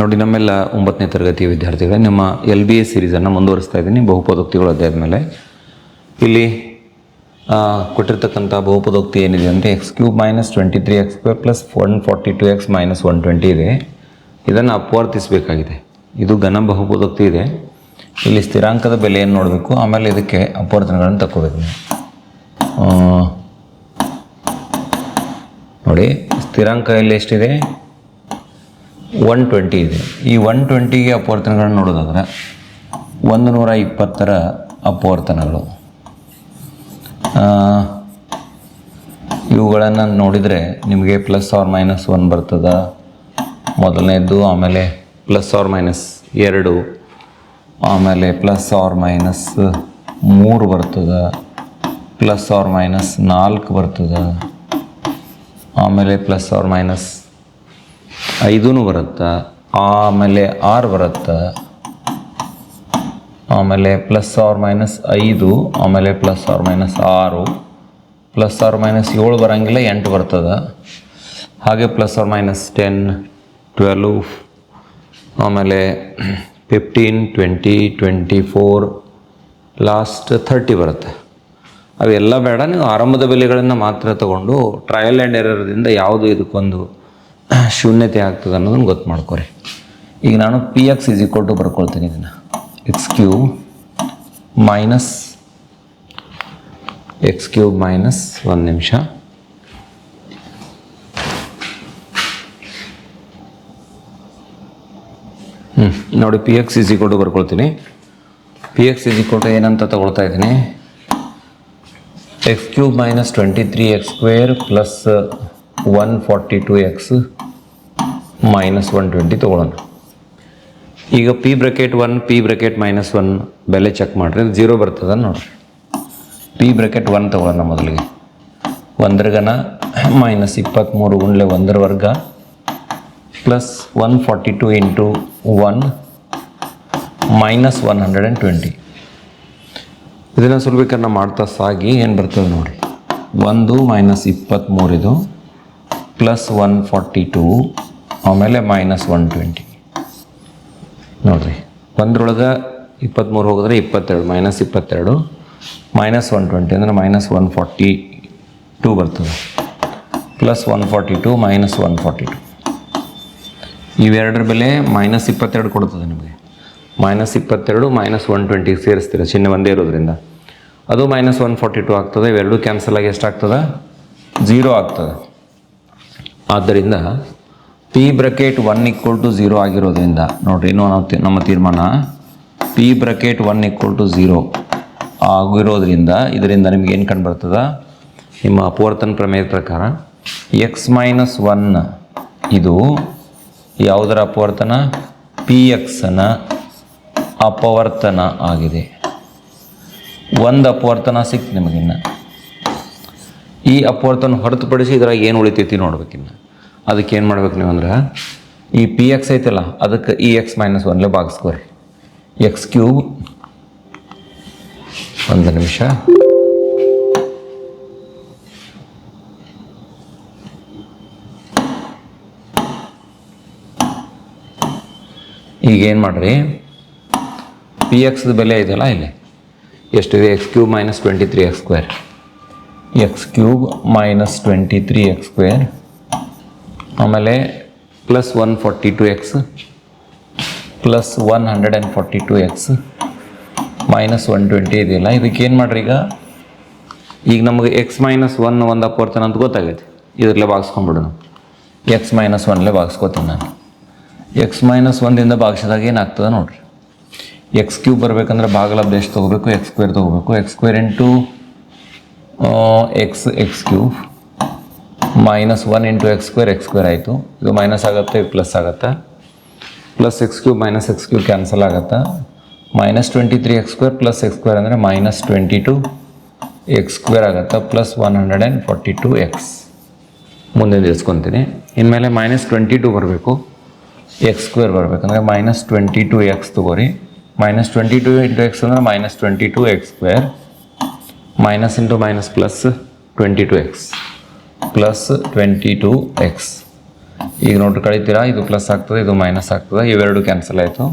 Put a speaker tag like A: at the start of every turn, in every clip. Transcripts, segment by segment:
A: ನೋಡಿ, ನಮ್ಮೆಲ್ಲ ಒಂಬತ್ತನೇ ತರಗತಿಯ ವಿದ್ಯಾರ್ಥಿಗಳೇ, ನಿಮ್ಮ ಎಲ್ ಬಿ ಎ ಸೀರೀಸನ್ನು ಮುಂದುವರಿಸ್ತಾ ಇದ್ದೀನಿ, ಬಹುಪದೋಕ್ತಿಗಳು ಅಧ್ಯಾಯದ ಮೇಲೆ. ಇಲ್ಲಿ ಕೊಟ್ಟಿರ್ತಕ್ಕಂಥ ಬಹುಪದೋಕ್ತಿ ಏನಿದೆ ಅಂದರೆ x cube minus twenty three x square plus one forty two x minus one twenty ಇದೆ. ಇದನ್ನು ಅಪವರ್ತಿಸಬೇಕಾಗಿದೆ. ಇದು ಘನ ಬಹುಪದೋಕ್ತಿ ಇದೆ. ಇಲ್ಲಿ ಸ್ಥಿರಾಂಕದ ಬೆಲೆಯನ್ನು ನೋಡಬೇಕು? ಆಮೇಲೆ ಇದಕ್ಕೆ ಅಪವರ್ತನಗಳನ್ನು ತಗೋಬೇಕು ನೋಡಿ, ಸ್ಥಿರಾಂಕ ಇಲ್ಲಿ ಎಷ್ಟಿದೆ? ಒನ್ ಟ್ವೆಂಟಿ ಇದೆ. ಈ ಒನ್ ಟ್ವೆಂಟಿಗೆ ಅಪವರ್ತನಗಳನ್ನು ನೋಡೋದಾದ್ರೆ ಒಂದು ನೂರ ಇಪ್ಪತ್ತರ ಅಪವರ್ತನಗಳು ಇವುಗಳನ್ನು ನೋಡಿದರೆ ನಿಮಗೆ ಪ್ಲಸ್ ಆರ್ ಮೈನಸ್ ಒನ್ ಬರ್ತದ. ಮೊದಲನೇದು ಆಮೇಲೆ ಪ್ಲಸ್ ಆರ್ ಮೈನಸ್ ಎರಡು, ಆಮೇಲೆ ಪ್ಲಸ್ ಆರ್ ಮೈನಸ್ ಮೂರು ಬರ್ತದೆ. ಪ್ಲಸ್ ಆರ್ ಮೈನಸ್ ನಾಲ್ಕು ಬರ್ತದೆ. ಆಮೇಲೆ ಪ್ಲಸ್ ಆರ್ ಮೈನಸ್ ಐದೂ ಬರುತ್ತೆ, ಆಮೇಲೆ ಆರು ಬರುತ್ತೆ, ಆಮೇಲೆ ಪ್ಲಸ್ ಆರ್ ಮೈನಸ್ ಐದು, ಆಮೇಲೆ ಪ್ಲಸ್ ಆರ್ ಮೈನಸ್ ಆರು, ಪ್ಲಸ್ ಆರ್ ಮೈನಸ್ ಏಳು ಬರೋಂಗಿಲ್ಲ, ಎಂಟು ಬರ್ತದೆ. ಹಾಗೆ plus r minus ten, twelve, ಆಮೇಲೆ fifteen, twenty twenty four, last thirty ಬರುತ್ತೆ. ಅವೆಲ್ಲ ಬೇಡ, ನೀವು ಆರಂಭದ ಬೆಲೆಗಳನ್ನು ಮಾತ್ರ ತಗೊಂಡು ಟ್ರಯಲ್ ಆ್ಯಂಡ್ ಎರರ್ದಿಂದ ಯಾವುದು ಇದಕ್ಕೊಂದು ಶೂನ್ಯತೆ ಆಗ್ತದೆ ಅನ್ನೋದನ್ನು ಗೊತ್ತು ಮಾಡ್ಕೊರಿ. ಈಗ ನಾನು P x is equal to ಬರ್ಕೊಳ್ತೀನಿ ಇದನ್ನು. X cube minus x cube minus ಒಂದು ನಿಮಿಷ. ಹ್ಞೂ ನೋಡಿ P x is equal to ಬರ್ಕೊಳ್ತೀನಿ. P x is equal to ಏನಂತ ತಗೊಳ್ತಾ ಇದ್ದೀನಿ. X cube minus twenty three x square plus one forty two x minus one twenty ತೊಗೊಳ್ಳೋಣ. ಈಗ P bracket one P bracket minus one ಬೆಲೆ check ಮಾಡಿರಿ zero ಬರ್ತದ ನೋಡಿರಿ. P bracket one ತೊಗೊಳ್ಳೋಣ ಮೊದಲಿಗೆ. ಒಂದ್ರಗನ ಮೈನಸ್ ಇಪ್ಪತ್ತ್ಮೂರು ಗುಂಡ್ಲೆ ಒಂದರ ವರ್ಗ plus one forty two into one minus one hundred and twenty ಇದನ್ನು ಸುಲಭೀಕರಣ ಮಾಡ್ತಾ ಸಾಗಿ ಏನು ಬರ್ತದೆ ನೋಡಿ ಒಂದು ಮೈನಸ್ ಇಪ್ಪತ್ತ್ಮೂರಿದು ಪ್ಲಸ್ ಒನ್ ಫಾರ್ಟಿ ಟೂ ಆಮೇಲೆ ಮೈನಸ್ ಒನ್ ಟ್ವೆಂಟಿ ನೋಡಿರಿ, ಒಂದರೊಳಗೆ ಇಪ್ಪತ್ತ್ಮೂರು ಹೋಗಿದ್ರೆ ಇಪ್ಪತ್ತೆರಡು ಮೈನಸ್ ಇಪ್ಪತ್ತೆರಡು ಮೈನಸ್ ಒನ್ ಟ್ವೆಂಟಿ ಅಂದರೆ ಮೈನಸ್ ಒನ್ ಫಾರ್ಟಿ ಟೂ ಬರ್ತದೆ. Plus one forty two minus one forty two ಇವೆರಡರ ಬೆಲೆ ಮೈನಸ್ ಇಪ್ಪತ್ತೆರಡು ಕೊಡ್ತದೆ ನಿಮಗೆ. ಮೈನಸ್ ಇಪ್ಪತ್ತೆರಡು ಮೈನಸ್ ಒನ್ ಟ್ವೆಂಟಿಗೆ ಸೇರಿಸ್ತೀರ, ಚಿಹ್ನೆ ಒಂದೇ ಇರೋದ್ರಿಂದ. ಅದು ಮೈನಸ್ ಒನ್ ಫಾರ್ಟಿ ಟು ಆಗ್ತದೆ, ಇವೆರಡೂ ಕ್ಯಾನ್ಸಲ್ ಆಗಿ ಎಷ್ಟಾಗ್ತದೆ? ಜೀರೋ ಆಗ್ತದೆ. ಆದ್ದರಿಂದ P bracket one equal to zero ಆಗಿರೋದ್ರಿಂದ, ನೋಡ್ರಿ ಇನ್ನೂ ನಾವು ನಮ್ಮ ತೀರ್ಮಾನ P bracket one equal to zero ಆಗಿರೋದ್ರಿಂದ, ಇದರಿಂದ ನಿಮ್ಗೆ ಏನು ಕಂಡು ಬರ್ತದ? ನಿಮ್ಮ ಅಪವರ್ತನ ಪ್ರಮೇಯದ ಪ್ರಕಾರ ಎಕ್ಸ್ ಮೈನಸ್ ಒನ್ ಇದು ಯಾವುದರ ಅಪವರ್ತನ? ಪಿ ಎಕ್ಸನ ಅಪವರ್ತನ ಆಗಿದೆ. ಒಂದು ಅಪವರ್ತನ ಸಿಕ್ತು ನಿಮಗಿನ್ನ. ಈ ಅಪವರ್ತನ ಹೊರತುಪಡಿಸಿ ಇದ್ರಾಗ ಏನು ಉಳಿತೈತಿ ನೋಡ್ಬೇಕಿನ್ನು. ಅದಕ್ಕೆ ಏನು ಮಾಡ್ಬೇಕು ನೀವು ಅಂದ್ರೆ, ಈ ಪಿ ಎಕ್ಸ್ ಐತಲ್ಲ, ಅದಕ್ಕೆ ಇ ಎಕ್ಸ್ ಮೈನಸ್ ಒನ್ಲೆ ಬಾಗಿಸ್ಕೋರಿ ಎಕ್ಸ್ ಕ್ಯೂಬ್ ಒಂದು ನಿಮಿಷ. ಈಗ ಏನು ಮಾಡ್ರಿ? ಪಿ ಎಕ್ಸ್ದು ಬೆಲೆ ಇದೆಯಲ್ಲ ಇಲ್ಲಿ. ಎಷ್ಟಿದೆ? X cube minus twenty three x square x cube minus twenty three x square ಆಮೇಲೆ plus one forty two x plus one hundred and forty two x minus one twenty ಇದೆಯಲ್ಲ, ಇದಕ್ಕೆ ಏನು ಮಾಡ್ರಿ ಈಗ? ಈಗ ನಮಗೆ ಎಕ್ಸ್ ಮೈನಸ್ ಒನ್ ಒಂದು ಅಪವರ್ತನ ಅಂತ ಗೊತ್ತಾಗೈತೆ. ಇದರಲ್ಲೇ ಭಾಗಿಸ್ಕೊಂಡ್ಬಿಡೋಣ. ಎಕ್ಸ್ ಮೈನಸ್ ಒನ್ಲೇ ಭಾಗಿಸ್ಕೋತೀನಿ ನಾನು. ಎಕ್ಸ್ ಮೈನಸ್ ಒಂದಿಂದ ಭಾಗಿಸಿದಾಗ ಏನಾಗ್ತದೆ ನೋಡ್ರಿ? ಎಕ್ಸ್ ಕ್ಯೂಬ್ ಬರಬೇಕಂದ್ರೆ ಭಾಗಲಬ್ಧ ಎಷ್ಟು ತೊಗೋಬೇಕು? ಎಕ್ಸ್ ಸ್ಕ್ವೇರ್ ತೊಗೋಬೇಕು. X square into x x cube minus one into x square x square ಆಯಿತು. ಇದು ಮೈನಸ್ ಆಗುತ್ತೆ, ಇದು ಪ್ಲಸ್ ಆಗುತ್ತೆ. Plus x cube minus x cube cancel ಆಗುತ್ತೆ. Minus twenty three x square plus x square ಅಂದರೆ minus twenty two x square ಆಗುತ್ತೆ plus one hundred and forty two x ಮುಂದೆ ಇರಿಸ್ಕೊತೀನಿ ಇನ್ಮೇಲೆ ಮೈನಸ್ ಟ್ವೆಂಟಿ ಟು ಬರಬೇಕು. X square ಬರಬೇಕಂದ್ರೆ minus twenty two X ತೊಗೋರಿ. Minus twenty two into x ಅಂದರೆ minus twenty two x square minus into minus plus twenty two x plus twenty two x ಈಗ ನೋಡ್ರಿ ಕಳಿತೀರಾ? ಇದು ಪ್ಲಸ್ ಆಗ್ತದೆ, ಇದು minus ಆಗ್ತದೆ. ಇವೆರಡು ಕ್ಯಾನ್ಸಲ್ ಆಯಿತು.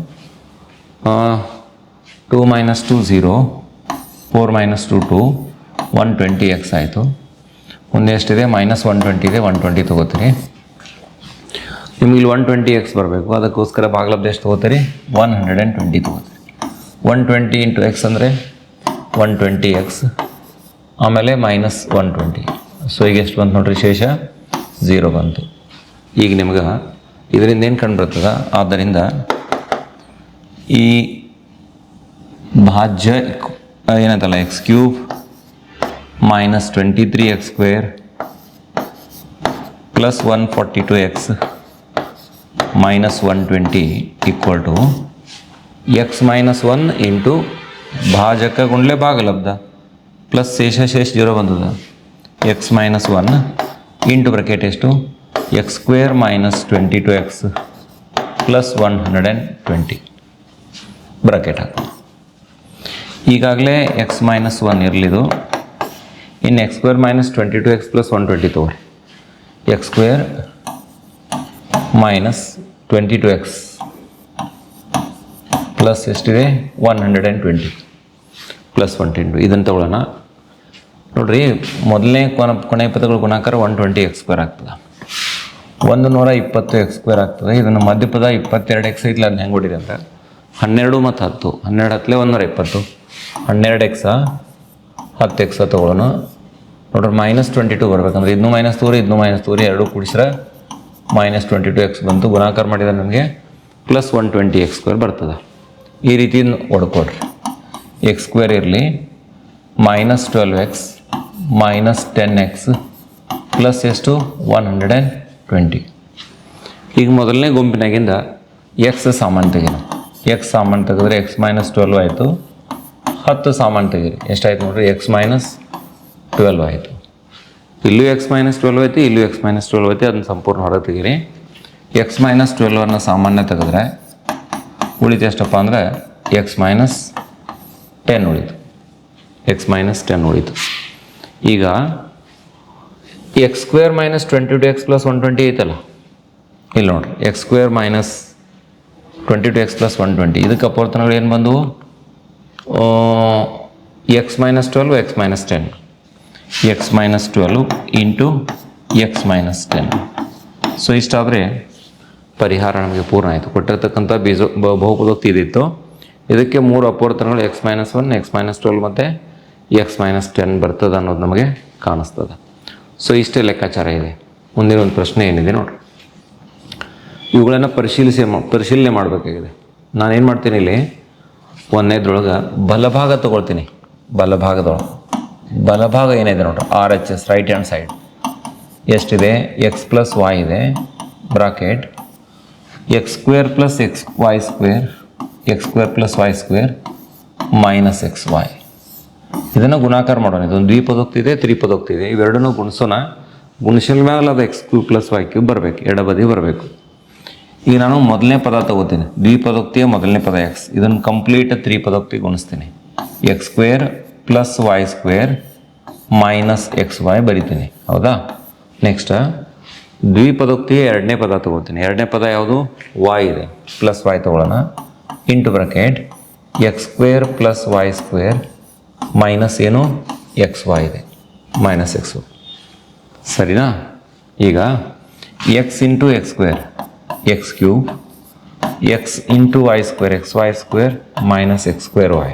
A: Two minus two zero four minus two two one twenty x ಆಯಿತು. ಮುಂದೆ ಎಷ್ಟಿದೆ? ಮೈನಸ್ ಒನ್ ಟ್ವೆಂಟಿ ಇದೆ ಒನ್ ಟ್ವೆಂಟಿ ತೊಗೋತೀರಿ. ನಿಮ್ಗೆ ಇಲ್ಲಿ ಒನ್ ಟ್ವೆಂಟಿ ಎಕ್ಸ್ ಬರಬೇಕು. ಅದಕ್ಕೋಸ್ಕರ ಭಾಗಲಬ್ಧ ಎಷ್ಟು ತೊಗೋತೀರಿ? ಒನ್ ಹಂಡ್ರೆಡ್ ಆ್ಯಂಡ್ ಟ್ವೆಂಟಿ ತೊಗೋತೀರಿ. ಒನ್ ಟ್ವೆಂಟಿ ಇಂಟು ಎಕ್ಸ್ ಅಂದರೆ ಒನ್ ಟ್ವೆಂಟಿ ಎಕ್ಸ್ ಆಮೇಲೆ ಮೈನಸ್ ಒನ್ ಟ್ವೆಂಟಿ ಸೊ ಈಗ ಎಷ್ಟು ಬಂತು ನೋಡ್ರಿ ಶೇಷ? ಝೀರೋ ಬಂತು. ಈಗ ನಿಮ್ಗೆ ಇದರಿಂದ ಏನು ಕಂಡು ಬರ್ತದ? ಆದ್ದರಿಂದ ಈ ಭಾಜ್ಯ ಏನಂತಲ್ಲ x cube minus twenty three x square plus one forty two x minus one twenty equal to x minus one into ಭಾಜಕ ಗುಂಡ್ಲೆ ಭಾಗಲಬ್ಧ. ಪ್ಲಸ್ ಶೇಷ ಶೇಷ ಜೀರೋ ಬಂದದ. X minus one into bracket ಎಷ್ಟು? X square minus twenty two x plus one hundred and twenty bracket ಹಾಕಿ. ಈಗಾಗಲೇ x minus one ಇರಲಿದು. ಇನ್ನು x square minus twenty two x plus one twenty ತೊಗೊಳ್ರಿ x square minus twenty two x plus ಎಷ್ಟಿದೆ? One hundred and twenty plus one tent ಇದನ್ನು ತಗೊಳ್ಳೋಣ. ನೋಡ್ರಿ, ಮೊದಲನೇ ಕೊನ ಕೊನೆ ಪದಗಳು ಗುಣಾಕಾರ ಒನ್ ಟ್ವೆಂಟಿ ಎಕ್ಸ್ ಸ್ಕ್ವೇರ್ ಆಗ್ತದೆ. ಒಂದು ನೂರ ಇಪ್ಪತ್ತು ಎಕ್ಸ್ ಸ್ಕ್ವೇರ್ ಆಗ್ತದೆ. ಇದನ್ನು ಮಧ್ಯಪದ ಇಪ್ಪತ್ತೆರಡು ಎಕ್ಸ್ ಐತ್ಲ ಅದನ್ನ ಹೆಂಗೆ ಹೊಡಿರಿ ಅಂತ. ಹನ್ನೆರಡು ಮತ್ತು ಹತ್ತು. ಹನ್ನೆರಡು ಹತ್ತಲೇ ನೂರ ಇಪ್ಪತ್ತು. ಹನ್ನೆರಡು ಎಕ್ಸ ಹತ್ತು ಎಕ್ಸ ತೊಗೊಳ್ಳೋಣ ನೋಡ್ರಿ ಮೈನಸ್ ಟ್ವೆಂಟಿ ಟು ಬರ್ಬೇಕಂದ್ರೆ ಇದನ್ನು ಮೈನಸ್ ತೋರಿ ಇದನ್ನು ಮೈನಸ್ ತೋರಿ ಎರಡು ಕೂಡಿಸ್ರೆ ಮೈನಸ್ ಟ್ವೆಂಟಿ ಟು ಎಕ್ಸ್ ಬಂತು. ಗುಣಾಕಾರ ಮಾಡಿದ್ರೆ ನಮಗೆ plus one twenty x square ಬರ್ತದೆ. ಈ ರೀತಿ ಹೊಡ್ಕೊಡ್ರಿ ಎಕ್ಸ್ ಸ್ಕ್ವೇರ್ ಇರಲಿ minus twelve x minus ten x plus ಎಷ್ಟು ಒನ್ ಹಂಡ್ರೆಡ್ ಆ್ಯಂಡ್ ಟ್ವೆಂಟಿ ಈಗ ಮೊದಲನೇ ಗುಂಪಿನಾಗಿಂದ ಎಕ್ಸ್ ಸಾಮಾನು ತೆಗೀರಿ ಎಕ್ಸ್ ಸಾಮಾನು ತೆಗೆದ್ರೆ ಎಕ್ಸ್ ಮೈನಸ್ ಟ್ವೆಲ್ವ್ ಆಯಿತು. ಹತ್ತು ಸಾಮಾನು ತೆಗೀರಿ ಎಷ್ಟಾಯ್ತು ನೋಡ್ರಿ? ಎಕ್ಸ್ ಮೈನಸ್ ಟ್ವೆಲ್ವ್ ಆಯಿತು. ಇಲ್ಲೂ ಎಕ್ಸ್ ಮೈನಸ್ ಟ್ವೆಲ್ವ್ ಐತಿ ಇಲ್ಲೂ ಎಕ್ಸ್ ಮೈನಸ್ ಟ್ವೆಲ್ವ್ ಐತಿ ಅದನ್ನ ಸಂಪೂರ್ಣ ಹೊರಗೆ ತೆಗೀರಿ ಎಕ್ಸ್ ಮೈನಸ್ ಟ್ವೆಲ್ವನ್ನು ಸಾಮಾನ್ಯ ತೆಗೆದ್ರೆ ಉಳಿತು ಎಷ್ಟಪ್ಪ ಅಂದರೆ ಎಕ್ಸ್ ಮೈನಸ್ ಟೆನ್ ಉಳಿತು. ಎಕ್ಸ್ ಮೈನಸ್ ಟೆನ್ ಉಳಿತು. ಈಗ x square minus twenty two x plus one twenty ಐತಲ್ಲ? ಇಲ್ಲಿ ನೋಡ್ರಿ x square minus twenty two x plus one twenty ಇದಕ್ಕೆ ಅಪವರ್ತನಗಳು ಏನು ಬಂದವು? X minus twelve x minus ten x minus twelve into x minus ten so ಇಷ್ಟಾದರೆ ಪರಿಹಾರ ನಮಗೆ ಪೂರ್ಣ ಆಯಿತು. ಕೊಟ್ಟಿರ್ತಕ್ಕಂಥ ಬೀಜ ಬಹುಪದೋಕ್ತಿ ಇದಿತ್ತು. ಇದಕ್ಕೆ ಮೂರು ಅಪವರ್ತನಗಳು x minus one x minus twelve ಮತ್ತು ಎಕ್ಸ್ ಮೈನಸ್ ಟೆನ್ ಬರ್ತದೆ ಅನ್ನೋದು ನಮಗೆ ಕಾಣಿಸ್ತದೆ. ಸೊ ಇಷ್ಟೇ ಲೆಕ್ಕಾಚಾರ ಇದೆ. ಮುಂದಿನ ಒಂದು ಪ್ರಶ್ನೆ ಏನಿದೆ ನೋಡಿ ಇವುಗಳನ್ನು ಪರಿಶೀಲಿಸಿ ಪರಿಶೀಲನೆ ಮಾಡಬೇಕಾಗಿದೆ. ನಾನೇನು ಮಾಡ್ತೀನಿ ಇಲ್ಲಿ? ಒಂದನೇದ್ರೊಳಗೆ ಬಲಭಾಗ ತೊಗೊಳ್ತೀನಿ. ಬಲಭಾಗದೊಳಗೆ. ಬಲಭಾಗ ಏನಿದೆ ನೋಡ್ರಿ? R H S right hand side ಎಷ್ಟಿದೆ? ಎಕ್ಸ್ ಪ್ಲಸ್ ವಾಯ್ ಇದೆ. Bracket x square plus x y square x square plus y square minus x y ಇದನ್ನು ಗುಣಾಕಾರ ಮಾಡೋಣ. ಇದೊಂದು ದ್ವಿಪದೋಕ್ತಿ ಇದೆ, ತ್ರಿಪದೋಕ್ತಿ ಇದೆ. ಇವೆರಡನ್ನೂ ಗುಣಿಸೋಣ. ಗುಣಿಸಿದ ಮೇಲೆ ಅದು x cube plus y cube ಬರಬೇಕು. ಎಡಬದಿ ಬರಬೇಕು. ಈಗ ನಾನು ಮೊದಲನೇ ಪದ ತಗೋತೀನಿ. ದ್ವಿಪದೋಕ್ತಿಯ ಮೊದಲನೇ ಪದ ಎಕ್ಸ್ ಇದನ್ನು ಕಂಪ್ಲೀಟ್ ತ್ರಿಪದೋಕ್ತಿ ಗುಣಿಸ್ತೀನಿ. X square plus y square minus x y ಬರಿತೀನಿ. ಹೌದಾ? ನೆಕ್ಸ್ಟ್ ದ್ವಿಪದೋಕ್ತಿಯ ಎರಡನೇ ಪದ ತಗೋತೀನಿ. ಎರಡನೇ ಪದ ಯಾವುದು? ವೈ ಇದೆ. ಪ್ಲಸ್ ವೈ ತಗೊಳ್ಳೋಣ. Into bracket x square plus y square minus ಏನು? ಎಕ್ಸ್ ವೈ ಇದೆ. ಮೈನಸ್ ಎಕ್ಸ್ ಸರಿನಾ? ಈಗ x into x square x cube x into y square x y square minus x square y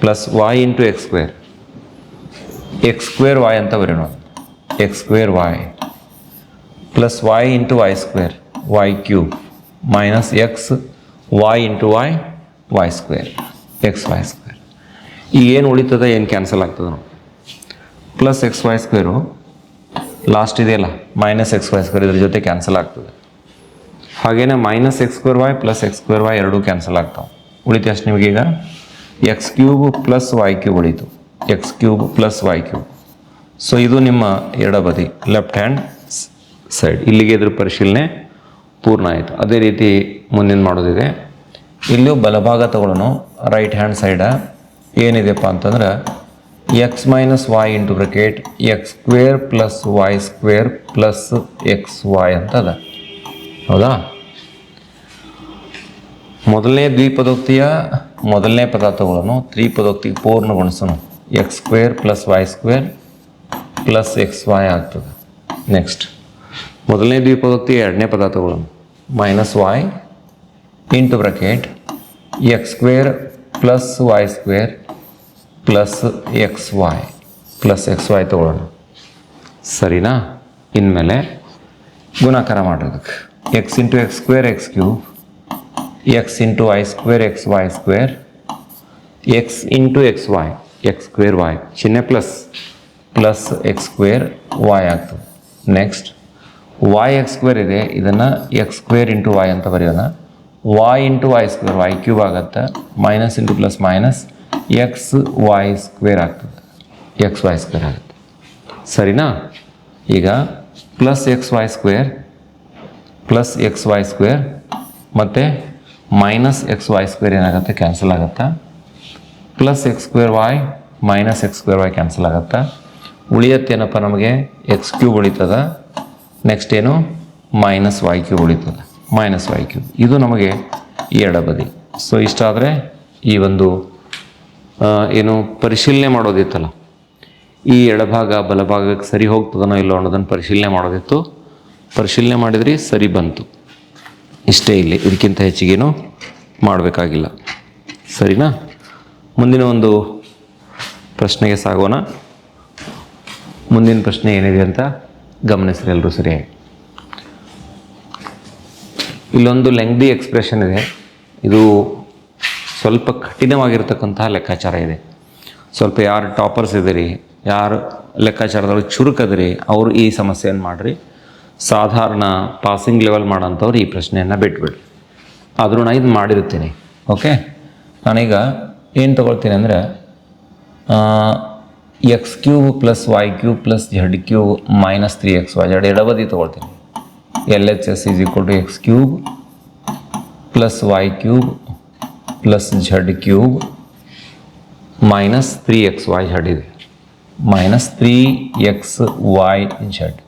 A: plus y into x square x square y ಅಂತ ಬರೋಣ x square y plus y into y square y cube minus x y into y y square x y square ಈಗ ಏನು ಉಳಿತದೆ, ಏನು cancel ಆಗ್ತದೆ ನೋಡಿ. Plus x y square last ಇದೆಯಲ್ಲ minus x y square ಇದ್ರ ಜೊತೆ ಕ್ಯಾನ್ಸಲ್ ಆಗ್ತದೆ. ಹಾಗೇನೆ minus x square y plus x square y ಎರಡೂ ಕ್ಯಾನ್ಸಲ್ ಆಗ್ತಾವೆ. ಉಳಿತು ಅಷ್ಟು ನಿಮಗೀಗ x cube plus y cube ಉಳಿತು. X cube plus y cube so ಇದು ನಿಮ್ಮ ಎಡಬದಿ ಲೆಫ್ಟ್ ಹ್ಯಾಂಡ್ ಸೈಡ್ ಇಲ್ಲಿಗೆ ಇದ್ರ ಪರಿಶೀಲನೆ ಪೂರ್ಣ ಆಯಿತು. ಅದೇ ರೀತಿ ಮುಂದಿನ ಮಾಡೋದಿದೆ. ಇಲ್ಲೂ ಬಲಭಾಗ ತಗೊಳ್ಳೋಣ ರೈಟ್ ಹ್ಯಾಂಡ್ ಸೈಡ ಏನಿದೆಪ್ಪ ಅಂತಂದ್ರೆ x minus y into bracket x square plus y square plus x y ಅಂತ ಅದ ಹೌದಾ? ಮೊದಲನೇ ದ್ವಿಪದೋಕ್ತಿಯ ಮೊದಲನೇ ಪದಾರ್ಥಗಳನ್ನು ತ್ರಿಪದೋಕ್ತಿಗೆ ಪೂರ್ಣಗೊಳಿಸೋಣ. X square plus y square plus x y ಆಗ್ತದೆ. ನೆಕ್ಸ್ಟ್ ಮೊದಲನೇ ದ್ವಿಪದೋಕ್ತಿ ಎರಡನೇ ಪದಾರ್ಥಗಳನ್ನು minus y into bracket x square plus y square plus x y plus x y ತಗೊಳ್ಳೋಣ. ಸರಿನಾ? ಇನ್ಮೇಲೆ ಗುಣಾಕಾರ ಮಾಡೋದಕ್ಕೆ. X into x square x cube x into y square x y square x into x y x square y ಚಿಹ್ನೆ plus plus x square y ಆಗ್ತದೆ. Next y x square ಇದೆ. ಇದನ್ನು x square into y ಅಂತ ಬರೆಯೋಣ. Y into y square y cube ಆಗುತ್ತೆ. Minus into plus minus x y square ಆಗ್ತದೆ. X y square ಆಗುತ್ತೆ. ಸರಿನಾ? ಈಗ plus x y square plus x y square ಮತ್ತು ಮೈನಸ್ ಎಕ್ಸ್ ವೈ ಸ್ಕ್ವೇರ್ ಏನಾಗುತ್ತೆ? Cancel ಆಗುತ್ತಾ? Plus x square y minus x square y cancel ಆಗುತ್ತಾ? ಉಳಿಯತ್ತೇನಪ್ಪ ನಮಗೆ? ಎಕ್ಸ್ ಕ್ಯೂಬ್ ಉಳಿತದ. ನೆಕ್ಸ್ಟ್ ಏನು? ಮೈನಸ್ ವೈ ಕ್ಯೂಬ್ ಉಳಿತದ. ಮೈನಸ್ ವೈ ಕ್ಯೂಬ್ ಇದು ನಮಗೆ ಎಡಬದಿ ಸೊ ಇಷ್ಟಾದರೆ ಈ ಒಂದು ಏನು ಪರಿಶೀಲನೆ ಮಾಡೋದಿತ್ತಲ್ಲ. ಈ ಎಡಭಾಗ ಬಲಭಾಗಕ್ಕೆ ಸರಿ ಹೋಗ್ತದನೋ ಇಲ್ಲೋ ಅನ್ನೋದನ್ನು ಪರಿಶೀಲನೆ ಮಾಡೋದಿತ್ತು. ಪರಿಶೀಲನೆ ಮಾಡಿದ್ರಿ, ಸರಿ ಬಂತು. ಇಷ್ಟೇ ಇಲ್ಲಿ. ಇದಕ್ಕಿಂತ ಹೆಚ್ಚಿಗೇನು ಮಾಡಬೇಕಾಗಿಲ್ಲ. ಸರಿನಾ? ಮುಂದಿನ ಒಂದು ಪ್ರಶ್ನೆಗೆ ಸಾಗೋಣ. ಮುಂದಿನ ಪ್ರಶ್ನೆ ಏನಿದೆ ಅಂತ ಗಮನಿಸ್ರಿ ಎಲ್ಲರೂ ಸರಿಯಾಗಿ. ಇಲ್ಲೊಂದು ಲೆಂಗ್ದಿ ಎಕ್ಸ್ಪ್ರೆಷನ್ ಇದೆ. ಇದು ಸ್ವಲ್ಪ ಕಠಿಣವಾಗಿರ್ತಕ್ಕಂತಹ ಲೆಕ್ಕಾಚಾರ ಇದೆ. ಸ್ವಲ್ಪ ಯಾರು ಟಾಪರ್ಸ್ ಇದ್ದೀರಿ, ಯಾರು ಲೆಕ್ಕಾಚಾರದಲ್ಲಿ ಚುರುಕದಿರಿ, ಅವರು ಈ ಸಮಸ್ಯೆಯನ್ನು ಮಾಡಿರಿ. ಸಾಧಾರಣ ಪಾಸಿಂಗ್ ಲೆವೆಲ್ ಮಾಡೋಂಥವ್ರು ಈ ಪ್ರಶ್ನೆಯನ್ನು ಬಿಟ್ಬಿಡ್ರಿ. ಆದರೂ ನಾನು ಇದು ಮಾಡಿರ್ತೀನಿ ಓಕೆ ನಾನೀಗ ಏನು ತೊಗೊಳ್ತೀನಿ ಅಂದರೆ x cube plus y cube plus z cube minus three x y z ಎಡಬದಿ ತೊಗೊಳ್ತೀನಿ. L H S is equal to x cube plus y cube plus z cube minus three x y z ಇದೆ. Minus three x y z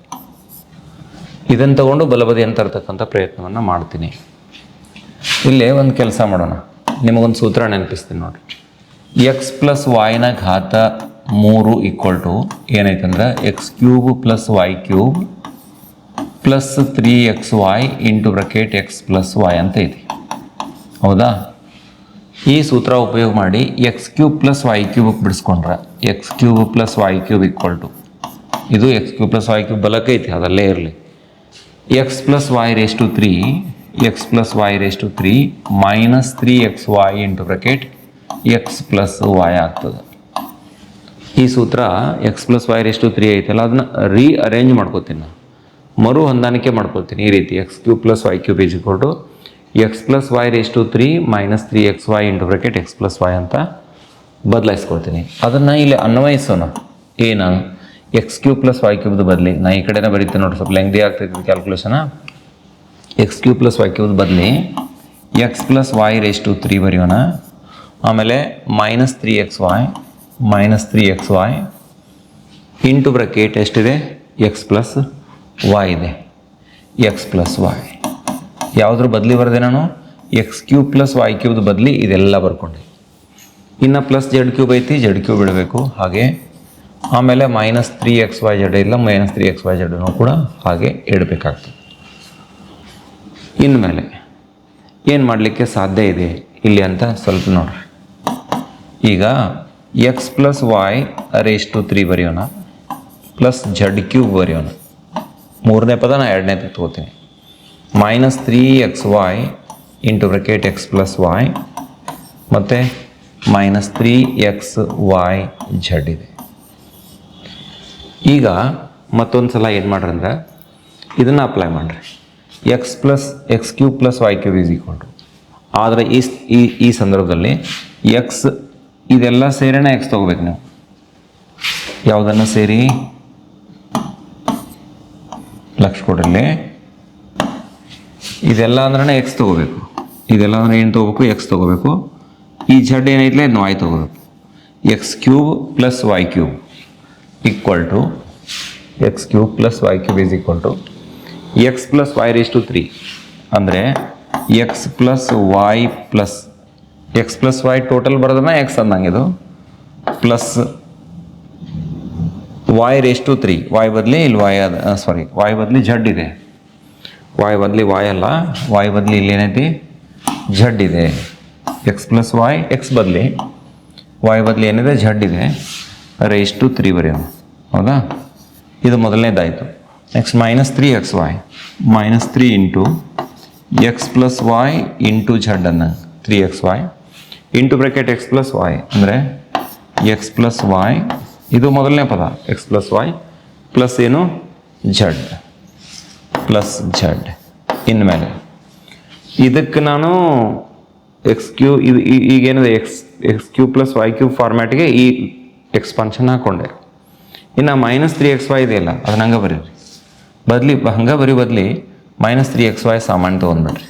A: ಇದನ್ನು ತಗೊಂಡು ಬಲಬದಿ ಅಂತ ಇರ್ತಕ್ಕಂಥ ಪ್ರಯತ್ನವನ್ನು ಮಾಡ್ತೀನಿ. ಇಲ್ಲೇ ಒಂದು ಕೆಲಸ ಮಾಡೋಣ. ನಿಮಗೊಂದು ಸೂತ್ರ ನೆನಪಿಸ್ತೀನಿ ನೋಡಿರಿ ಎಕ್ಸ್ ಪ್ಲಸ್ ವಾಯ್ನ ಘಾತ ಮೂರು equal to ಏನೈತಂದ್ರೆ x cube plus y cube plus three x y into bracket x plus y ಅಂತ ಇದೆ. ಹೌದಾ? ಈ ಸೂತ್ರ ಉಪಯೋಗ ಮಾಡಿ x cube plus y cube ಬಿಡಿಸ್ಕೊಂಡ್ರೆ x cube plus y cube equal to ಇದು x cube plus y cube ಬಲಕೈತಿ ಅದಲ್ಲೇ ಇರಲಿ. X plus y raise to three x plus y raise to three minus three x y into bracket x plus y ಆಗ್ತದೆ. ಈ ಸೂತ್ರ x plus y raise to three ಐತಲ್ಲ, ಅದನ್ನ ರೀ arrange ಮಾಡ್ಕೋತೀನಿ ನಾನು. ಮರು ಹೊಂದಾಣಿಕೆ ಮಾಡ್ಕೊಳ್ತೀನಿ ಈ ರೀತಿ. X cube plus y cube is ಕೊಟ್ಟು x plus y raise to three minus three x y into bracket x plus y ಅಂತ ಬದಲಾಯಿಸ್ಕೊಳ್ತೀನಿ. ಅದನ್ನು ಇಲ್ಲಿ ಅನ್ವಯಿಸೋಣ. ಏನು? ಎಕ್ಸ್ ಕ್ಯೂ ಪ್ಲಸ್ ವೈ ಕ್ಯೂಬ್ದು ಬದಲಿ. ನಾ ಈ ಕಡೆನೇ ಬರೀತೀನಿ ನೋಡಿ ಸ್ವಲ್ಪ ಲೆಂಗ್ದಿ ಆಗ್ತೈತಿ ಕ್ಯಾಲ್ಕುಲೇಷನ x cube plus y cube ಬದಲಿ x plus y raise to three ಬರೆಯೋಣ. ಆಮೇಲೆ minus three x y minus three x y into bracket ಎಷ್ಟಿದೆ? ಎಕ್ಸ್ ಪ್ಲಸ್ ವೈ ಇದೆ. ಎಕ್ಸ್ ಪ್ಲಸ್ ವಾಯ್ ಯಾವುದ್ರ ಬದಲಿ ಬರದೆ ನಾನು? ಎಕ್ಸ್ ಕ್ಯೂಬ್ ಪ್ಲಸ್ ವಾಯ್ ಕ್ಯೂಬ್ದು ಬದಲಿ ಇದೆಲ್ಲ ಬರ್ಕೊಂಡೆ. ಇನ್ನು ಪ್ಲಸ್ ಜೆಡ್ ಕ್ಯೂಬ್ ಐತಿ ಜೆಡ್ ಕ್ಯೂಬ್ ಇಡಬೇಕು ಹಾಗೆ ಆಮೇಲೆ minus three x y z ಇಲ್ಲ ಮೈನಸ್ ತ್ರೀ ಎಕ್ಸ್ ವೈ ಜೆಡ್ನು ಕೂಡ ಹಾಗೆ ಇಡಬೇಕಾಗ್ತದೆ. ಇನ್ಮೇಲೆ ಏನು ಮಾಡಲಿಕ್ಕೆ ಸಾಧ್ಯ ಇದೆ ಇಲ್ಲಿ ಅಂತ ಸ್ವಲ್ಪ ನೋಡ್ರಿ. ಈಗ x plus y raise to three ಬರೆಯೋಣ. ಪ್ಲಸ್ ಜಡ್ ಕ್ಯೂಬ್ ಬರೆಯೋಣ. ಮೂರನೇ ಪದ ನಾನು ಎರಡನೇ ತಗೋತೀನಿ. Minus three x y into bracket x plus y ಮತ್ತು minus three x y z ಇದೆ. ಈಗ ಮತ್ತೊಂದು ಸಲ ಏನು ಮಾಡ್ರಿ ಅಂದ್ರೆ ಇದನ್ನು ಅಪ್ಲೈ ಮಾಡಿರಿ. X plus x cube plus y cube is equal to ಆದರೆ ಈ ಈ ಸಂದರ್ಭದಲ್ಲಿ ಎಕ್ಸ್ ಇದೆಲ್ಲ ಸೇರಿನ ಎಕ್ಸ್ ತೊಗೋಬೇಕು ನೀವು. ಯಾವುದನ್ನು ಸೇರಿ? ಲಕ್ಷ ಕೊಡಲಿ ಇದೆಲ್ಲ ಅಂದ್ರೆ ಎಕ್ಸ್ ತೊಗೋಬೇಕು. ಇದೆಲ್ಲ ಅಂದ್ರೆ ಏನು ತೊಗೋಬೇಕು? ಎಕ್ಸ್ ತೊಗೋಬೇಕು. ಈ ಝಡ್ ಏನೈತ್ಲೆ? ಇದನ್ನು ವಾಯ್ ತೊಗೋಬೇಕು. X cube plus y cube equal to x cube plus y cube is equal to x plus y raise to three ಅಂದರೆ x plus y plus x plus y total ಬರೋದನ್ನ x ಅಂದಂಗೆ ಇದು. Plus y raise to three y ಬದಲಿ ಇಲ್ಲಿ y sorry y ಬದಲಿ ಜಡ್ ಇದೆ. Y ಬದಲಿ y ಅಲ್ಲ? Y ಬದಲಿ ಇಲ್ಲಿ ಏನೈತಿ? ಝಡ್ ಇದೆ. ಎಕ್ಸ್ ಪ್ಲಸ್ ವಾಯ್ ಎಕ್ಸ್ ಬದಲಿ. ವಾಯ್ ಬದಲಿ ಏನಿದೆ? ಝಡ್ ಇದೆ. ರೇಸ್ ಟು ತ್ರೀ ಬರೆಯೋಣ. ಹೌದಾ? ಇದು ಮೊದಲನೇದಾಯಿತು. Next minus three x y minus three into x plus y into z ಅನ್ನು. Three x y into bracket x plus y ಅಂದರೆ ಎಕ್ಸ್ ಪ್ಲಸ್ ವಾಯ್ ಇದು ಮೊದಲನೇ ಪದ. ಎಕ್ಸ್ ಪ್ಲಸ್ ವೈ ಪ್ಲಸ್ ಏನು? Z plus z ಇನ್ಮೇಲೆ ಇದಕ್ಕೆ ನಾನು x cube ಇದು ಈಗೇನಿದೆ x x cube plus y cube ಫಾರ್ಮ್ಯಾಟ್ಗೆ ಈ ಎಕ್ಸ್ಪಾನ್ಷನ್ ಹಾಕ್ಕೊಂಡೆ ಇನ್ನು ಮೈನಸ್ ತ್ರೀ ಎಕ್ಸ್ ವೈ ಇದೆಯಲ್ಲ ಅದನ್ನ ಹಂಗೆ ಬರೀರಿ. ಬದಲಿ, ಹಂಗೆ ಬರೀ ಬದಲಿ ಮೈನಸ್ ತ್ರೀ ಎಕ್ಸ್ ವೈ ಸಾಮಾನ್ಯ ತೊಗೊಂಡ್ಬಿಡ್ರಿ.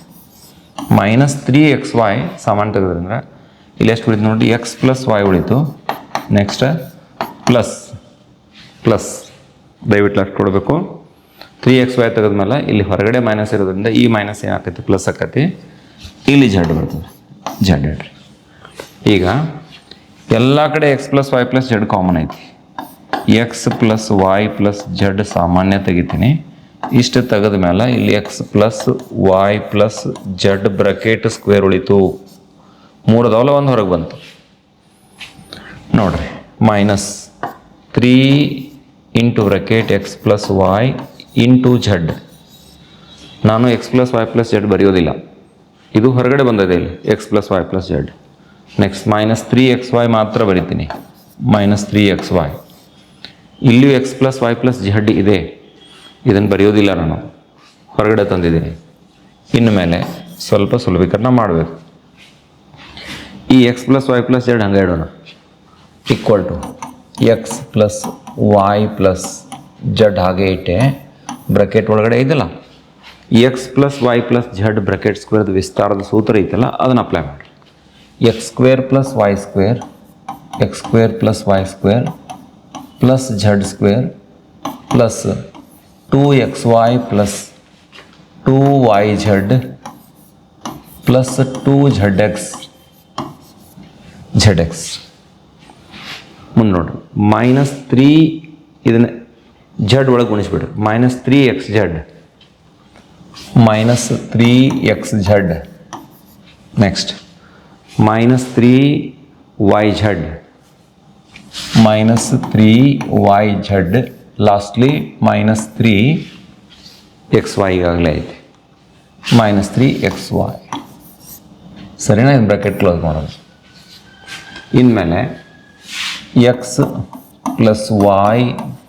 A: ಮೈನಸ್ ತ್ರೀ ಎಕ್ಸ್ ವೈ ಸಾಮಾನ್ಯ ತೆಗೆದ್ರಂದ್ರೆ ಇಲ್ಲಿ ಎಷ್ಟು ಉಳಿತು ನೋಡಿ ಎಕ್ಸ್ ಪ್ಲಸ್ ವೈ ಉಳಿತು. ನೆಕ್ಸ್ಟ್ ಪ್ಲಸ್ ಪ್ಲಸ್ ದಯವಿಟ್ಟು ಅಷ್ಟು ಕೊಡಬೇಕು. ತ್ರೀ ಎಕ್ಸ್ ವೈ ತೆಗೆದ್ಮೇಲೆ ಇಲ್ಲಿ ಹೊರಗಡೆ ಮೈನಸ್ ಇರೋದ್ರಿಂದ ಈ ಮೈನಸ್ ಏನಾಗ್ತೈತಿ? ಪ್ಲಸ್ ಆಕತಿ. ಇಲ್ಲಿ ಜಡ್ ಬರ್ತದೆ. ಜಡ್ ಇಡ್ರಿ ಈಗ ಎಲ್ಲ ಕಡೆ x plus y plus z common ಐತಿ. X plus y plus z ಸಾಮಾನ್ಯ ತೆಗಿತೀನಿ. ಇಷ್ಟು ತೆಗೆದ ಮೇಲೆ ಇಲ್ಲಿ x plus y plus z bracket square ಉಳಿತು. ಮೂರು ಅದಾವಲ್ಲ ಒಂದು ಹೊರಗೆ ಬಂತು. ನೋಡ್ರಿ minus three into bracket x plus y into z ನಾನು x plus y plus z ಬರೆಯೋದಿಲ್ಲ. ಇದು ಹೊರಗಡೆ ಬಂದಿದೆ ಇಲ್ಲಿ. X plus y plus z next minus three x y ಮಾತ್ರ ಬರಿತೀನಿ. ಮೈನಸ್ ತ್ರೀ ಎಕ್ಸ್ ವೈ ಇಲ್ಲಿಯೂ x plus y plus z ಇದೆ. ಇದನ್ನು ಬರೆಯೋದಿಲ್ಲ ನಾನು. ಹೊರಗಡೆ ತಂದಿದ್ದೀನಿ. ಇನ್ಮೇಲೆ ಸ್ವಲ್ಪ ಸುಲಭೀಕರಣ ಮಾಡಬೇಕು. ಈ x plus y plus z ಹಂಗೆ ಇಡೋಣ equal to x plus y plus z ಹಾಗೆ ಇಟ್ಟೆ. ಬ್ರಕೆಟ್ ಒಳಗಡೆ ಇದೆಯಲ್ಲ? X plus y plus z bracket ಸ್ಕ್ವೇರ್ದ ವಿಸ್ತಾರದ ಸೂತ್ರ ಐತಲ್ಲ, ಅದನ್ನು ಅಪ್ಲೈ ಮಾಡಿ x square plus y square x square plus y square plus z square plus two x y plus two y z plus two z x z x ಮುಂದೆ ನೋಡ್ರಿ minus three ಇದನ್ನ z ಒಳಗೆ ಗುಣಿಸ್ಬಿಡ್ರಿ minus three x z minus three x z next minus three y z minus three y z lastly minus three x y ಈಗಾಗಲೇ ಐತೆ. Minus three x y ಸರಿನಾ? ಇದು bracket close ಮಾಡೋದು. ಇನ್ಮೇಲೆ x plus y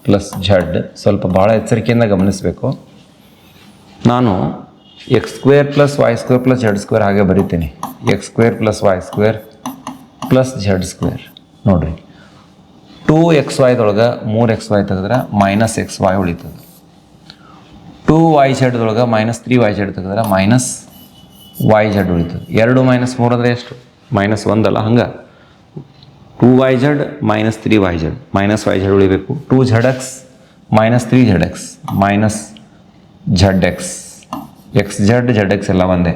A: plus z ಸ್ವಲ್ಪ ಭಾಳ ಎಚ್ಚರಿಕೆಯಿಂದ ಗಮನಿಸಬೇಕು. ನಾನು x square plus y square plus z square ಹಾಗೆ ಬರೀತೀನಿ. X square plus y square plus z square ನೋಡಿರಿ. ಟೂ ಎಕ್ಸ್ ವೈದೊಳಗೆ ಮೂರು ಎಕ್ಸ್ ವೈ ತೆಗೆದ್ರೆ ಮೈನಸ್ ಎಕ್ಸ್ ವೈ ಉಳಿತದೆ. ಟೂ ವೈ ಝಡ್ದೊಳಗೆ ಮೈನಸ್ ತ್ರೀ ವೈ ಝಡ್ ತೆಗೆದ್ರೆ ಮೈನಸ್ ವೈ ಝಡ್ ಉಳಿತದೆ. ಎರಡು ಮೈನಸ್ ಮೂರು ಅಂದರೆ ಎಷ್ಟು? ಮೈನಸ್ ಒಂದಲ್ಲ, ಹಂಗೆ? Two y z minus three y z. Minus y z ಉಳಿಬೇಕು. Two z x minus three z x minus z x. X z z x ಎಲ್ಲ ಒಂದೇ.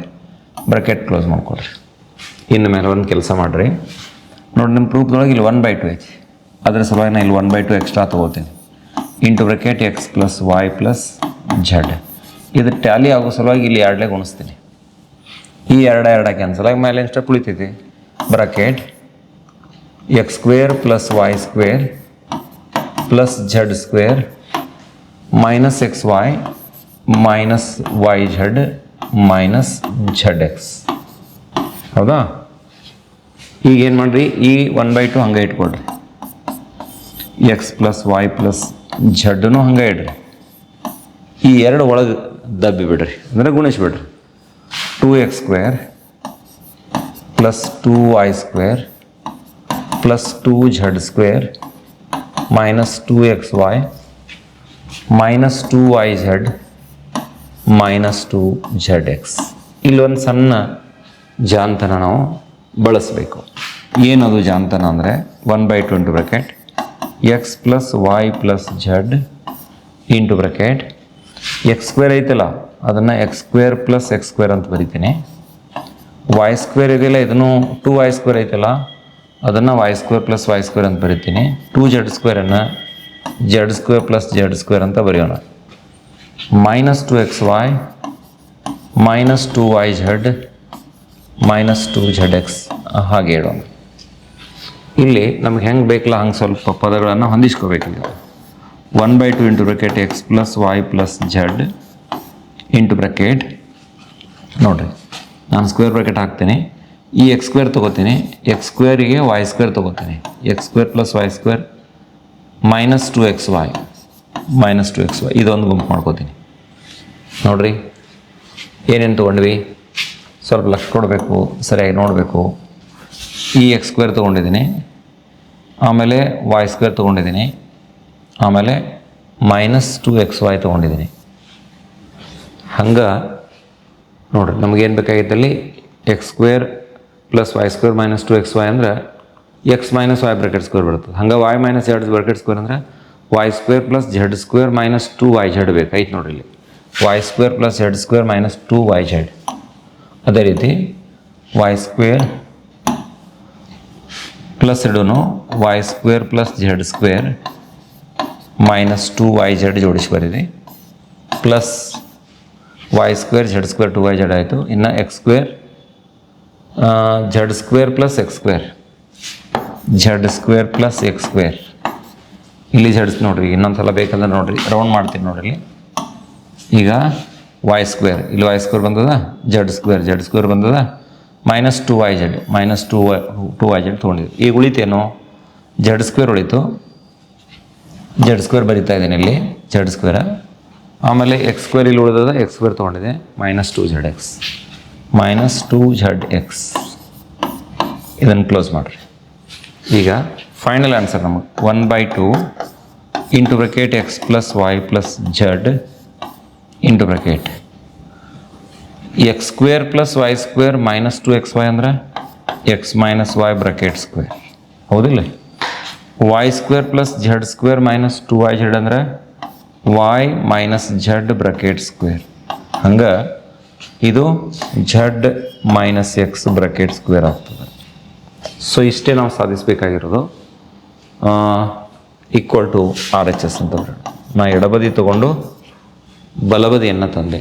A: ಬ್ರಕೆಟ್ ಕ್ಲೋಸ್ ಮಾಡ್ಕೊಳ್ರಿ. ಇನ್ನು ಮೇಲೆ ಒಂದು ಕೆಲಸ ಮಾಡಿರಿ. ನೋಡಿ, ನಿಮ್ಮ ಪ್ರೂಫ್ದೊಳಗೆ ಇಲ್ಲಿ ಒನ್ ಬೈ ಟು ಐತಿ. ಅದ್ರ ಸಲುವಾಗಿ ನಾನು ಇಲ್ಲಿ one by two extra ತೊಗೋತೀನಿ. Into bracket x plus y plus z. ಇದು ಟ್ಯಾಲಿ ಆಗೋ ಸಲುವಾಗಿ ಇಲ್ಲಿ ಎರಡಲೇ ಗುಣಿಸ್ತೀನಿ. ಈ ಎರಡ ಎರಡ ಕ್ಯಾನ್ಸಲ್ ಆಗಿ ಮೇಲೆ ಎಷ್ಟು ಉಳಿತೈತಿ bracket x square plus y square plus z square minus x y minus y z minus z x ಹೌದಾ? ಈಗ ಏನು ಮಾಡಿರಿ? ಈ ಒನ್ ಬೈ ಟು ಹಂಗೆ ಇಟ್ಕೊಳ್ರಿ. ಎಕ್ಸ್ ಪ್ಲಸ್ ವೈ ಪ್ಲಸ್ ಝಡ್ನು ಹಂಗೆ ಇಡ್ರಿ. ಈ ಎರಡು ಒಳಗೆ ದಬ್ಬಿ ಬಿಡ್ರಿ. ಅಂದರೆ ಗುಣಿಸ್ಬಿಡ್ರಿ. Two x square plus two y square plus two z square minus two x y minus two y z minus two z x ಇಲ್ಲೊಂದು ಸಣ್ಣ ಜಾಂತನ ನಾವು ಬಳಸಬೇಕು. ಏನದು ಜಾಂತನ ಅಂದರೆ one by two into bracket x plus y plus z into bracket x square ಐತಲ್ಲ, ಅದನ್ನು x square plus x square ಅಂತ ಬರಿತೀನಿ. ವೈ ಸ್ಕ್ವೇರ್ ಇದೆಯಲ್ಲ ಇದನ್ನು ಟೂ ವೈ ಸ್ಕ್ವೇರ್ ಐತಲ್ಲ ಅದನ್ನು y square plus y square ಅಂತ ಬರಿತೀನಿ. Two z ಸ್ಕ್ವೇರನ್ನು z square plus z square ಅಂತ ಬರೆಯೋಣ. Minus two x y minus two y z minus two z x ಹಾಗೆ ಹೇಳೋಣ. ಇಲ್ಲಿ ನಮ್ಗೆ ಹೆಂಗೆ ಬೇಕಲ್ಲ ಹಂಗೆ ಸ್ವಲ್ಪ ಪದಗಳನ್ನು ಹೊಂದಿಸ್ಕೋಬೇಕಿಲ್ಲ one by two into bracket x plus y plus z into bracket ನೋಡಿರಿ, ನಾನು ಸ್ಕ್ವೇರ್ ಬ್ರಕೆಟ್ ಹಾಕ್ತೀನಿ. ಈ ಎಕ್ಸ್ ಸ್ಕ್ವೇರ್ ತೊಗೋತೀನಿ. ಎಕ್ಸ್ ಸ್ಕ್ವೇರಿಗೆ y square ತೊಗೋತೀನಿ. X square plus y square minus two x y minus two x y ಇದೊಂದು ಗುಂಪು ಮಾಡ್ಕೋತೀನಿ. ನೋಡ್ರಿ. ಏನೇನು ತೊಗೊಂಡ್ವಿ? ಸ್ವಲ್ಪ ಲಕ್ಷ ಕೊಡಬೇಕು, ಸರಿಯಾಗಿ ನೋಡಬೇಕು. ಈ ಎಕ್ಸ್ ಸ್ಕ್ವೇರ್ ತೊಗೊಂಡಿದ್ದೀನಿ. ಆಮೇಲೆ ವೈ ಸ್ಕ್ವೇರ್ ತೊಗೊಂಡಿದ್ದೀನಿ. ಆಮೇಲೆ ಮೈನಸ್ ಟು ಎಕ್ಸ್ ವೈ ತೊಗೊಂಡಿದ್ದೀನಿ. ಹಂಗೆ ನೋಡ್ರಿ ನಮಗೇನು ಬೇಕಾಗಿತ್ತಲ್ಲಿ? X square plus y square minus two x y ಅಂದ್ರೆ x minus y bracket square ಬರ್ತದೆ ಹಂಗೆ ವೈ ಮೈನಸ್ ಎರಡು ಬ್ರಾಕೆಟ್ ಸ್ಕ್ವೇರ್ ಅಂದ್ರೆ y square plus z square minus two y z ಬೇಕಾಯ್ತು ನೋಡ್ರಿ ಇಲ್ಲಿ. Y square plus z square minus two y z ಅದೇ ರೀತಿ y square plus ಇಡೋನು y square plus z square minus two y z ಜೋಡಿಸಿ ಬರೀರಿ plus y square z square two y z ಆಯಿತು. ಇನ್ನು x square z square plus x square z square plus x square ಇಲ್ಲಿ ಝಡ್ಸ್ ನೋಡ್ರಿ ಇನ್ನೊಂದು ಸಲ ಬೇಕಂದ್ರೆ ನೋಡ್ರಿ ರೌಂಡ್ ಮಾಡ್ತೀನಿ ನೋಡ್ರಿ ಈಗ ವೈ ಸ್ಕ್ವೇರ್ ಇಲ್ಲಿ ವೈ ಸ್ಕ್ವೇರ್ ಬಂದದ? ಜಡ್ ಸ್ಕ್ವೇರ್ ಜಡ್ ಸ್ಕ್ವೇರ್ ಬಂದದ? Minus two y z minus two y two y z ತೊಗೊಂಡಿದ್ವಿ ಈಗ ಉಳಿತೇನು? ಜಡ್ ಸ್ಕ್ವೇರ್ ಉಳಿತು. ಜಡ್ ಸ್ಕ್ವೇರ್ ಬರಿತಾ ಇದ್ದೀನಿ ಇಲ್ಲಿ ಜಡ್ ಸ್ಕ್ವೇರ್ ಆಮೇಲೆ ಎಕ್ಸ್ ಸ್ಕ್ವೇರ್ ಇಲ್ಲಿ ಉಳಿದದ x square ತೊಗೊಂಡಿದೆ minus two z x minus two z x ಇದನ್ನು ಕ್ಲೋಸ್ ಮಾಡಿರಿ. ಈಗ ಫೈನಲ್ ಆನ್ಸರ್ ನಮಗೆ. One by two into bracket x plus y plus z into bracket x square plus y square minus two x y ಅಂದ್ರೆ? X minus y bracket square ಹೌದಿಲ್ಲ? Y square plus z square minus two y z ಅಂದ್ರೆ? Y minus z bracket square ಹಂಗೆ ಇದು z minus x bracket square ಆಗ್ತದೆ. So ಇಷ್ಟೇ ನಾವು ಸಾಧಿಸಬೇಕಾಗಿರೋದು. Equal to R H S ಅಂತ ನಾ ಎಡಬದಿ ತಗೊಂಡು ಬಲಬದಿಯನ್ನು ತಂದೆ.